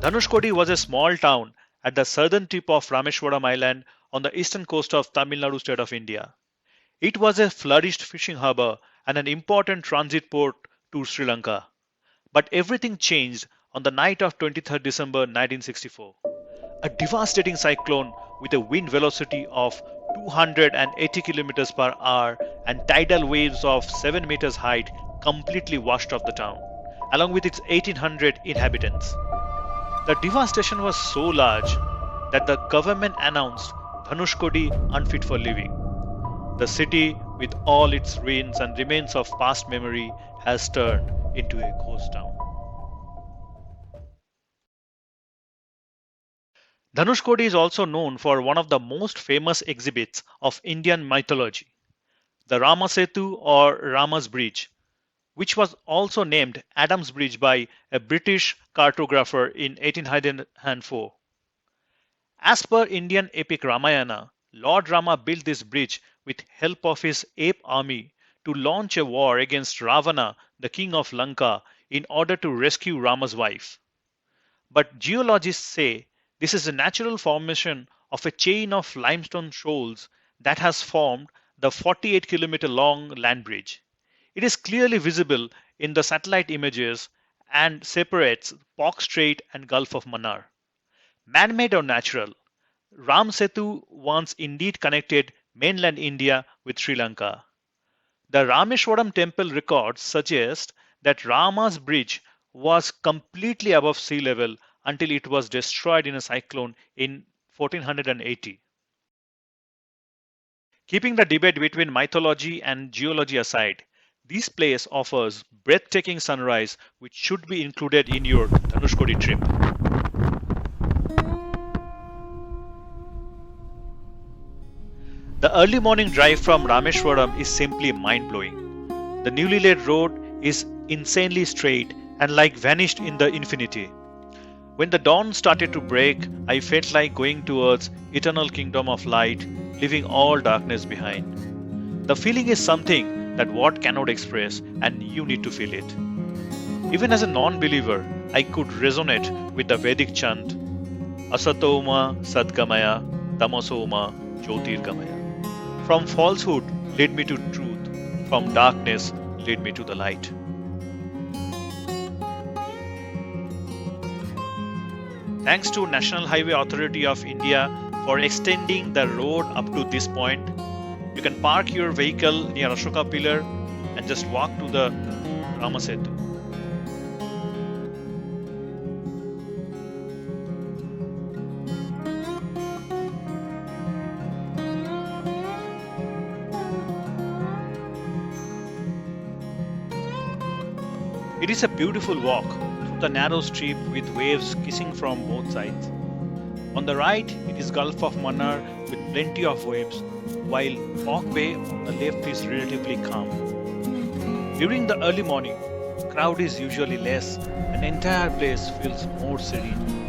Dhanushkodi was a small town at the southern tip of Rameshwaram Island on the eastern coast of Tamil Nadu state of India. It was a flourished fishing harbor and an important transit port to Sri Lanka. But everything changed on the night of 23rd December 1964. A devastating cyclone with a wind velocity of 280 km per hour and tidal waves of 7 meters height completely washed off the town, along with its 1800 inhabitants. The devastation was so large that the government announced Dhanushkodi unfit for living. The city, with all its ruins and remains of past memory, has turned into a ghost town. Dhanushkodi is also known for one of the most famous exhibits of Indian mythology, the Ramasetu or Rama's Bridge, which was also named Adam's Bridge by a British cartographer in 1804. As per Indian epic Ramayana, Lord Rama built this bridge with help of his ape army to launch a war against Ravana, the king of Lanka, in order to rescue Rama's wife. But geologists say this is a natural formation of a chain of limestone shoals that has formed the 48 kilometer long land bridge. It is clearly visible in the satellite images and separates Palk Strait and Gulf of Mannar. Man made or natural, Ram Setu once indeed connected mainland India with Sri Lanka. The Rameshwaram temple records suggest that Rama's bridge was completely above sea level until it was destroyed in a cyclone in 1480. Keeping the debate between mythology and geology aside, this place offers breathtaking sunrise which should be included in your Dhanushkodi trip. The early morning drive from Rameshwaram is simply mind blowing. The newly laid road is insanely straight and like vanished in the infinity. When the dawn started to break, I felt like going towards eternal kingdom of light, leaving all darkness behind. The feeling is something that word cannot express and you need to feel it. Even as a non-believer, I could resonate with the Vedic chant Asatoma Sadgamaya Tamasoma Jyotirgamaya. From falsehood lead me to truth, from darkness lead me to the light. Thanks to National Highway Authority of India for extending the road up to this point. You can park your vehicle near Ashoka Pillar and just walk to the Ramasetu. It is a beautiful walk through the narrow strip with waves kissing from both sides. On the right, it is Gulf of Mannar with plenty of waves, while Palk Bay on the left is relatively calm. During the early morning, crowd is usually less and entire place feels more serene.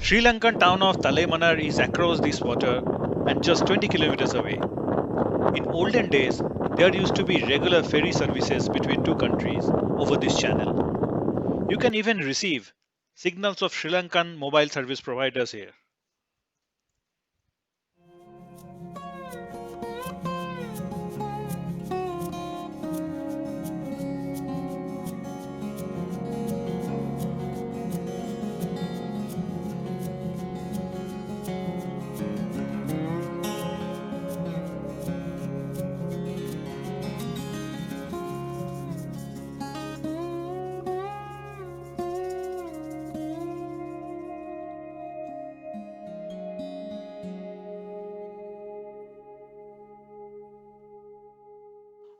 Sri Lankan town of Talemanar is across this water and just 20 kilometers away. In olden days, there used to be regular ferry services between two countries over this channel. You can even receive signals of Sri Lankan mobile service providers here.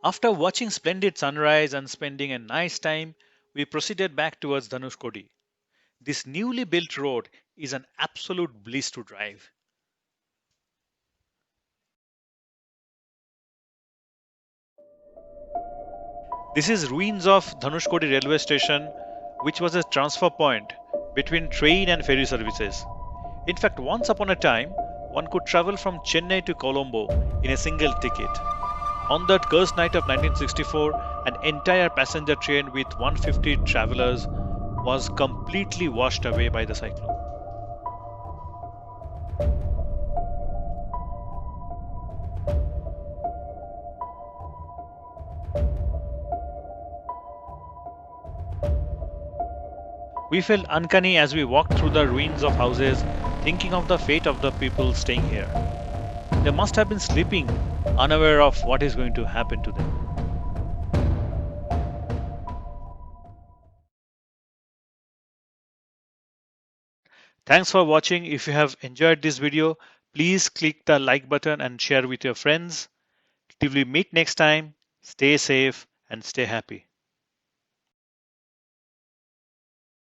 After watching splendid sunrise and spending a nice time, we proceeded back towards Dhanushkodi. This newly built road is an absolute bliss to drive. This is ruins of Dhanushkodi railway station, which was a transfer point between train and ferry services. In fact, once upon a time, one could travel from Chennai to Colombo in a single ticket. On that cursed night of 1964, an entire passenger train with 150 travelers was completely washed away by the cyclone. We felt uncanny as we walked through the ruins of houses, thinking of the fate of the people staying here. They must have been sleeping, unaware of what is going to happen to them. Thanks for watching. If you have enjoyed this video, please click the like button and share with your friends. Till we meet next time, stay safe and stay happy.